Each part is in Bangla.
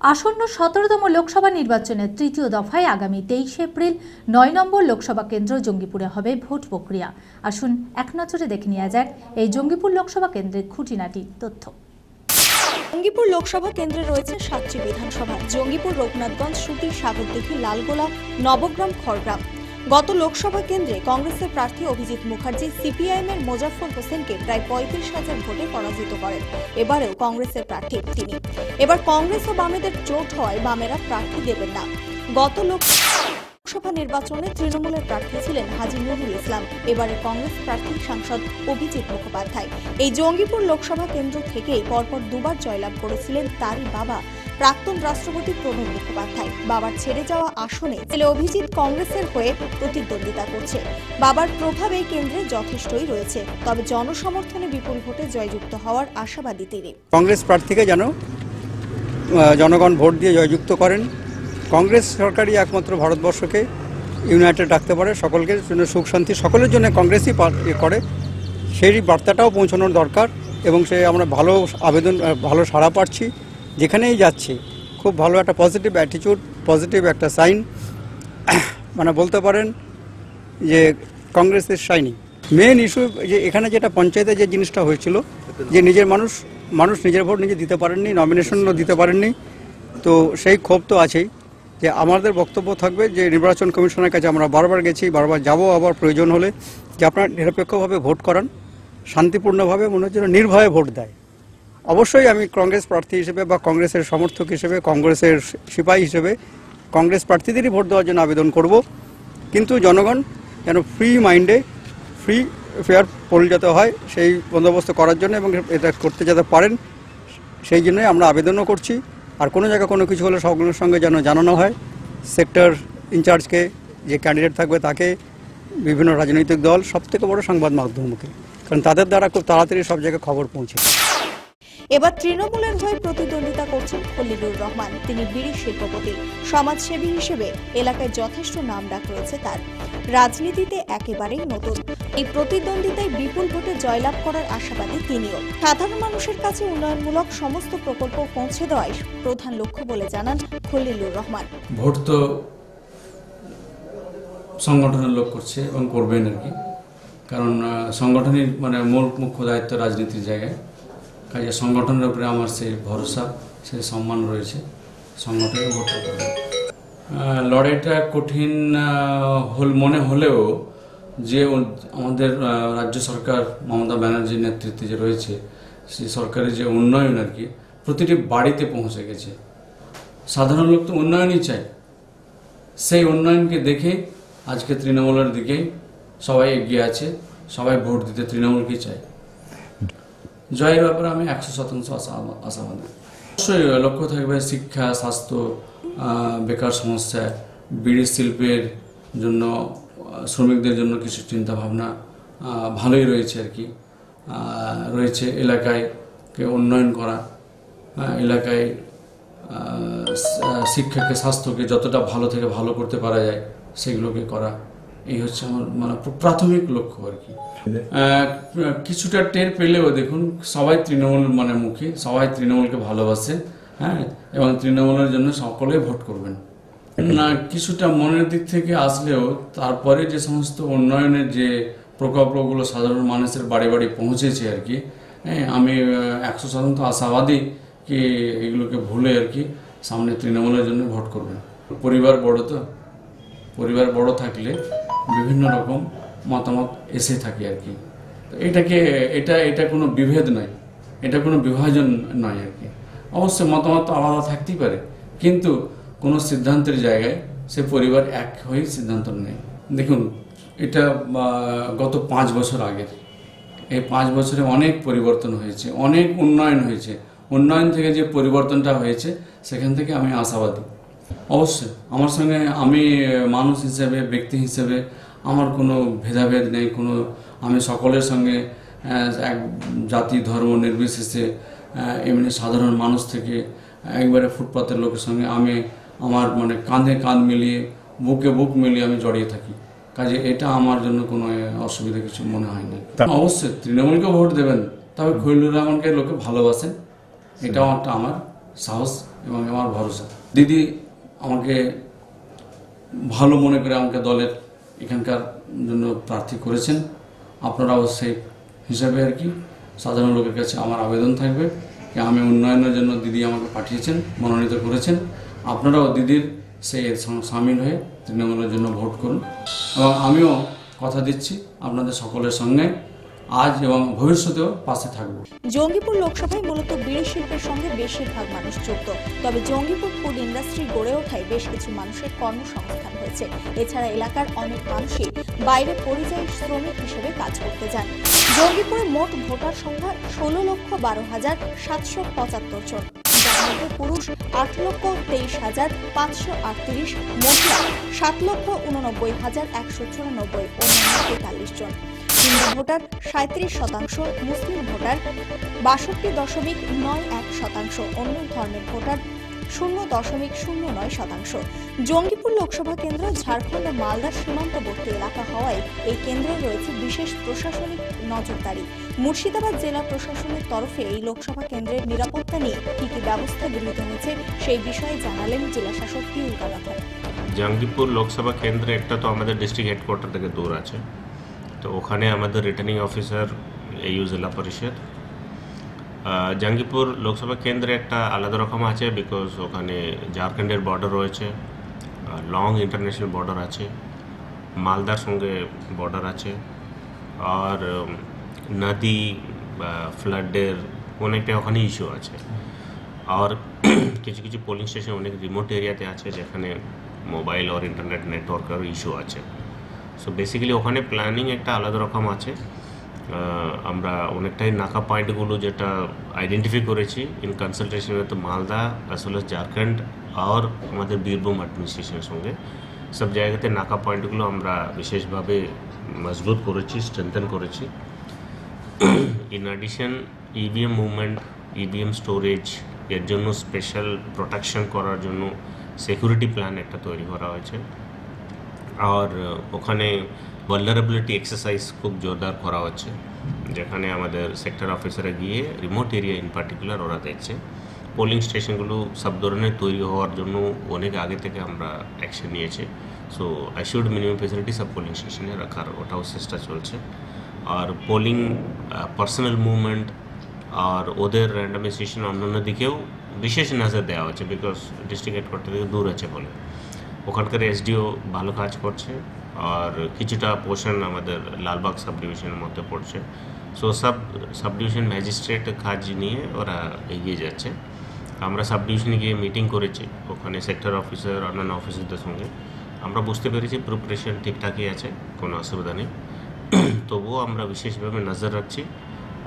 আসন্ন সতেরোতম লোকসভা নির্বাচনের তৃতীয় দফায় আগামী তেইশে এপ্রিল নয় নম্বর লোকসভা কেন্দ্র জঙ্গিপুরে হবে ভোট প্রক্রিয়া। আসুন এক নজরে দেখে নেওয়া যাক এই জঙ্গিপুর লোকসভা কেন্দ্রের খুঁটিনাটি তথ্য। জঙ্গিপুর লোকসভা কেন্দ্রে রয়েছে সাতটি বিধানসভা। জঙ্গিপুর, রঘুনাথগঞ্জ সুতি সাগরদিঘি, লালগোলা, নবগ্রাম, খড়গ্রাম। গত লোকসভা কেন্দ্রে কংগ্রেসের প্রার্থী অভিজিৎ মুখার্জি সিপিআইএম এর মোজাফর হোসেনকে প্রায় পঁয়ত্রিশ হাজার ভোটে পরাজিত করেন। এবারেও কংগ্রেসের প্রার্থী তিনি। এবার কংগ্রেস ও বামেদের জোট হওয়ায় বামেরা প্রার্থী দেবেন না। গত লোক লোকসভা নির্বাচনে তৃণমূলের প্রার্থী ছিলেন হাজি নুরুল ইসলাম। এবারে কংগ্রেস প্রার্থী সাংসদ অভিজিৎ মুখোপাধ্যায়। এই জঙ্গিপুর লোকসভা কেন্দ্র থেকেই পরপর দুবার জয়লাভ করেছিলেন তারই বাবা প্রাক্তন রাষ্ট্রপতি প্রণব মুখোপাধ্যায়। বাবার ছেড়ে যাওয়া আসনে ছেলে অভিজিৎ কংগ্রেসের হয়ে প্রতিদ্বন্দ্বিতা করছে। বাবার প্রভাব কেন্দ্রে যথেষ্টই রয়েছে, তবে জনসমর্থনে বিপুল ভোটে জয়যুক্ত হওয়ার আশাবাদী তিনি। কংগ্রেস প্রার্থীকে যেন জনগণ ভোট দিয়ে জয়যুক্ত করেন। কংগ্রেস সরকারই একমাত্র ভারতবর্ষকে ইউনাইটেড রাখতে পারে সকলকে, জন্য সুখ শান্তি সকলের জন্য কংগ্রেসই ইয়ে করে। সেই বার্তাটাও পৌঁছানোর দরকার এবং সে আমরা ভালো আবেদন, ভালো সাড়া পাচ্ছি। যেখানেই যাচ্ছি, খুব ভালো একটা পজিটিভ অ্যাটিটিউড পজিটিভ একটা সাইন মানে বলতে পারেন যে কংগ্রেসের শাইনি মেন ইস্যু যে এখানে যেটা পঞ্চায়েতে যে জিনিসটা হয়েছিল, যে নিজের মানুষ মানুষ নিজের ভোট নিজে দিতে পারেননি নমিনেশনও দিতে পারেননি। তো সেই ক্ষোভ তো আছেই যে আমাদের বক্তব্য থাকবে যে নির্বাচন কমিশনের কাছে আমরা বারবার গেছি, বারবার যাব আবার প্রয়োজন হলে যে আপনারা নিরপেক্ষভাবে ভোট করান, শান্তিপূর্ণভাবে মনে হচ্ছে নির্ভয়ে ভোট দেয়। অবশ্যই আমি কংগ্রেস প্রার্থী হিসেবে বা কংগ্রেসের সমর্থক হিসেবে, কংগ্রেসের সিপাহী হিসেবে কংগ্রেস প্রার্থীদেরই ভোট দেওয়ার জন্য আবেদন করব। কিন্তু জনগণ যেন ফ্রি মাইন্ডে ফ্রি ফেয়ার পোল যাতে হয় সেই বন্দোবস্ত করার জন্য এবং এটা করতে যাতে পারেন, সেই জন্যই আমরা আবেদনও করছি। আর কোনো জায়গায় কোনো কিছু হলে সকলের সঙ্গে যেন জানানো হয়। সেক্টর ইনচার্জকে যে ক্যান্ডিডেট থাকবে তাকে বিভিন্ন রাজনৈতিক দল সব থেকে বড় সংবাদ মাধ্যমকে। কারণ তাদের দ্বারা খুব তাড়াতাড়ি সব জায়গায় খবর পৌঁছে এবার তৃণমূলের হয়ে প্রতিদ্বন্দ্বিতা করছেন খলিলুর রহমান। তিনি বিড়ি শিল্পপতি সমাজসেবী হিসেবে এলাকায় যথেষ্ট নাম ডাক রয়েছে তার। রাজনীতিতে একেবারেই নতুন। এই প্রতিদ্বন্দ্বিতায় বিপুল ভোটে জয়লাভ করার আশাবাদী তিনিও। সাধারণ মানুষের কাছে উন্নয়নমূলক সমস্ত প্রকল্প পৌঁছে দেওয়াই প্রধান লক্ষ্য বলে জানান খলিলুর রহমান। ভোট তো সংগঠনের লোক করছে এবং করবেন আর কি। কারণ আহ, সংগঠনই মানে মূল মুখ্য দায়িত্ব রাজনীতির জায়গায়। কাজে সংগঠনের উপরে আমার সেই ভরসা সেই সম্মান রয়েছে। সংগঠনে করবে লড়াইটা কঠিন হল, মনে হলেও যে আমাদের রাজ্য সরকার, মমতা ব্যানার্জির নেতৃত্বে যে রয়েছে সেই সরকারের যে উন্নয়ন আর কি, প্রতিটি বাড়িতে পৌঁছে গেছে। সাধারণ লোক তো উন্নয়নই চায়। সেই উন্নয়নকে দেখে আজকে তৃণমূলের দিকেই সবাই এগিয়ে আছে, সবাই ভোট দিতে তৃণমূলকে চায়। জয়ের ব্যাপারে আমি একশো শতাংশ আশা- আশাবাদী। অবশ্যই লক্ষ্য থাকবে শিক্ষা, স্বাস্থ্য বেকার সমস্যা, বিড়ি শিল্পের জন্য, শ্রমিকদের জন্য কিছু চিন্তা ভাবনা ভালোই রয়েছে আর কি। রয়েছে এলাকায় কে উন্নয়ন করা এলাকায় শিক্ষাকে, স্বাস্থ্যকে যতটা ভালো থেকে ভালো করতে পারা যায়, সেগুলোকে করা। এই হচ্ছে আমার মানে প্রাথমিক লক্ষ্য আর কি। কিছুটা টের পেলেও দেখুন, সবাই তৃণমূল মানে মুখী, সবাই তৃণমূলকে ভালোবাসে হ্যাঁ এবং তৃণমূলের জন্য সকলে ভোট করবেন। না, কিছুটা মনের দিক থেকে আসলেও তারপরে যে সমস্ত উন্নয়নের যে প্রকল্পগুলো সাধারণ মানুষের বাড়ি বাড়ি পৌঁছেছে আর কি হ্যাঁ আমি একশো শতাংশ আশাবাদী কি এগুলোকে ভুলে আর কি সামনে তৃণমূলের জন্য ভোট করবেন। পরিবার বড় তো, পরিবার বড় থাকলে বিভিন্ন রকম মতামত এসে থাকে আর কি। এটাকে, এটা এটা কোনো বিভেদ নয়। এটা কোনো বিভাজন নয় আর কি। অবশ্যই মতামত আলাদা থাকতেই পারে, কিন্তু কোনো সিদ্ধান্তের জায়গায় সে পরিবার এক হয়ে সিদ্ধান্ত নেয়। দেখুন, এটা গত পাঁচ বছর আগের। এই পাঁচ বছরে অনেক পরিবর্তন হয়েছে, অনেক উন্নয়ন হয়েছে। উন্নয়ন থেকে যে পরিবর্তনটা হয়েছে, সেখান থেকে আমি আশাবাদী। অবশ্যই। আমার সঙ্গে আমি মানুষ হিসেবে ব্যক্তি হিসেবে আমার কোনো ভেদাভেদ নেই কোনো আমি সকলের সঙ্গে এক জাতি ধর্ম নির্বিশেষে এমনি সাধারণ মানুষ থেকে একবারে ফুটপাতের লোকের সঙ্গে আমি আমার মানে কাঁধে কাঁধ মিলিয়ে বুকে বুক মিলিয়ে আমি জড়িয়ে থাকি। কাজে এটা আমার জন্য কোনো অসুবিধা কিছু মনে হয় না। অবশ্যই তৃণমূলকে ভোট দেবেন তবে খৈলুর রহমানকে লোকে ভালোবাসেন। এটাও একটা আমার সাহস এবং আমার ভরসা। দিদি আমাকে ভালো মনে করে আমাকে দলের এখানকার জন্য প্রার্থী করেছেন। আপনারাও সেই হিসাবে আর কি সাধারণ লোকের কাছে আমার আবেদন থাকবে আমি উন্নয়নের জন্য দিদি আমাকে পাঠিয়েছেন, মনোনীত করেছেন। আপনারাও দিদির সেই সামিল হয়ে তৃণমূলের জন্য ভোট করুন। এবং আমিও কথা দিচ্ছি আপনাদের সকলের সঙ্গে। আজ এবং ভবিষ্যতেও পাশে থাকব। জঙ্গিপুর লোকসভায় মূলত বিড়ি শিল্পের সঙ্গে বেশিরভাগ মানুষ যুক্ত। তবে জঙ্গিপুর ফুড ইন্ডাস্ট্রি গড়ে ওঠায় বেশ কিছু মানুষের কর্মসংস্থান হয়েছে। এছাড়া এলাকার অনেক মানুষই বাইরে পরিযায়ী শ্রমিক হিসেবে কাজ করতে যান। জঙ্গিপুরে মোট ভোটার সংখ্যা ষোলো লক্ষ বারো হাজার সাতশো পঁচাত্তর জন। পুরুষ আট লক্ষ তেইশ হাজার পাঁচশো আটত্রিশ, মহিলা সাত লক্ষ উননব্বই হাজার একশো চুরানব্বই, অন্যান্য তেতাল্লিশ জন। হিন্দু ভোটার সাঁত্রিশ শতাংশ, মুসলিম ভোটার বাষট্টি দশমিক নয় এক শতাংশ, অন্য ধর্মের ভোটার শূন্য দশমিক শূন্য নয় শতাংশ। জঙ্গিপুর লোকসভা কেন্দ্র, ঝাড়খণ্ড মালদার সীমান্তবর্তী এলাকা হওয়ায় এই কেন্দ্রে রয়েছে বিশেষ প্রশাসনিক নজরদারি। মুর্শিদাবাদ জেলা প্রশাসনের তরফে এই লোকসভা কেন্দ্রের নিরাপত্তা নিয়ে কী কী ব্যবস্থা গৃহীত হয়েছে, সেই বিষয়ে জানালেন জেলা শাসক পিউল গালাথর জাঙ্গিপুর লোকসভা কেন্দ্রে একটা তো আমাদের ডিস্ট্রিক্ট হেডকোয়ার্টার থেকে দূর আছে। তো ওখানে আমাদের রিটার্নিং অফিসার এইউ জেলা পরিষদ। জাঙ্গিপুর লোকসভা কেন্দ্রে একটা আলাদা রকম আছে বিকজ ওখানে ঝাড়খণ্ডের বর্ডার রয়েছে লং ইন্টারন্যাশনাল বর্ডার আছে, মালদার সঙ্গে বর্ডার আছে, আর নদী ফ্লাডের অনেকটা ওখানে ইস্যু আছে। আর কিছু কিছু পোলিং স্টেশন অনেক রিমোট এরিয়াতে আছে যেখানে মোবাইল আর ইন্টারনেট নেটওয়ার্কের ইস্যু আছে। সো বেসিক্যালি ওখানে প্ল্যানিং একটা আলাদা রকম আছে। আমরা অনেকটাই নাকা পয়েন্টগুলো যেটা আইডেন্টিফাই করেছি in consultation with Malda as well Jharkhand আর আমাদের বীরভূম অ্যাডমিনিস্ট্রেশনের সঙ্গে। সব জায়গাতে নাকা পয়েন্টগুলো আমরা বিশেষভাবে মজবুত করেছি স্ট্রেংথেন করেছি। In addition EVM movement EVM storage এর জন্য স্পেশাল প্রোটেকশন করার জন্য সিকিউরিটি প্ল্যান একটা তৈরি করা হয়েছে। আর ওখানে ভালনারেবিলিটি এক্সারসাইজ খুব জোরদার করা হচ্ছে। যেখানে আমাদের সেক্টর অফিসারে গিয়ে রিমোট এরিয়া ইন পার্টিকুলার ওরা দেখছে। পোলিং স্টেশনগুলো সব ধরনের তৈরি হওয়ার জন্য অনেক আগে থেকে আমরা অ্যাকশন নিয়েছি। সো অ্যাসিউড মিনিমাম ফেসিলিটি সব পোলিং স্টেশনে রাখার ওটাও চেষ্টা চলছে। আর পোলিং পার্সোনাল মুভমেন্ট আর ওদের র্যান্ডামাইজেশন অন্যান্য দিকেও বিশেষ নজর দেওয়া হচ্ছে। বিকজ ডিস্ট্রিক্ট হেডকোয়ার্টার থেকে দূর আছে বলে। ওখানকার এসডিও ভালো কাজ করছে আর কিছুটা পোর্শন আমাদের লালবাগ সাব ডিভিশনের মধ্যে পড়ছে। So sub sub division magistrate কাজ নিয়ে ওরা এগিয়ে যাচ্ছে। আমরা সাব ডিভিশনে গিয়ে মিটিং করেছি ওখানে সেক্টর অফিসার অন্যান্য অফিসারদের সঙ্গে। আমরা বুঝতে পেরেছি প্রিপারেশন ঠিকঠাকই আছে, কোনো অসুবিধা নেই। তবুও আমরা বিশেষভাবে নজর রাখছি।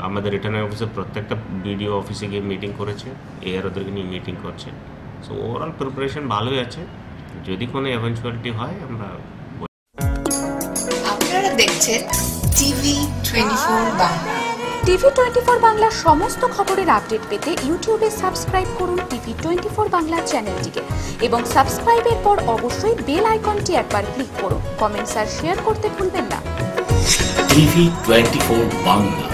আমাদের রিটার্নিং অফিসার প্রত্যেকটা বিডিও অফিসে গিয়ে মিটিং করেছে এআর ওদেরকে নিয়ে মিটিং করছে। সো ওভারঅল প্রিপারেশন ভালোই আছে। যদি কোনো এভেন্চুয়ালিটি হয় আমরা আপনারা দেখছেন TV twenty four Bangla. TV twenty four বাংলার সমস্ত খবরের আপডেট পেতে ইউটিউবে সাবস্ক্রাইব করুন টিভি টোয়েন্টি ফোর বাংলা চ্যানেলটিকে এবং সাবস্ক্রাইবের পর অবশ্যই বেল আইকনটি একবার ক্লিক করুন। কমেন্টস আর শেয়ার করতে ভুলবেন না। TV twenty four Bangla.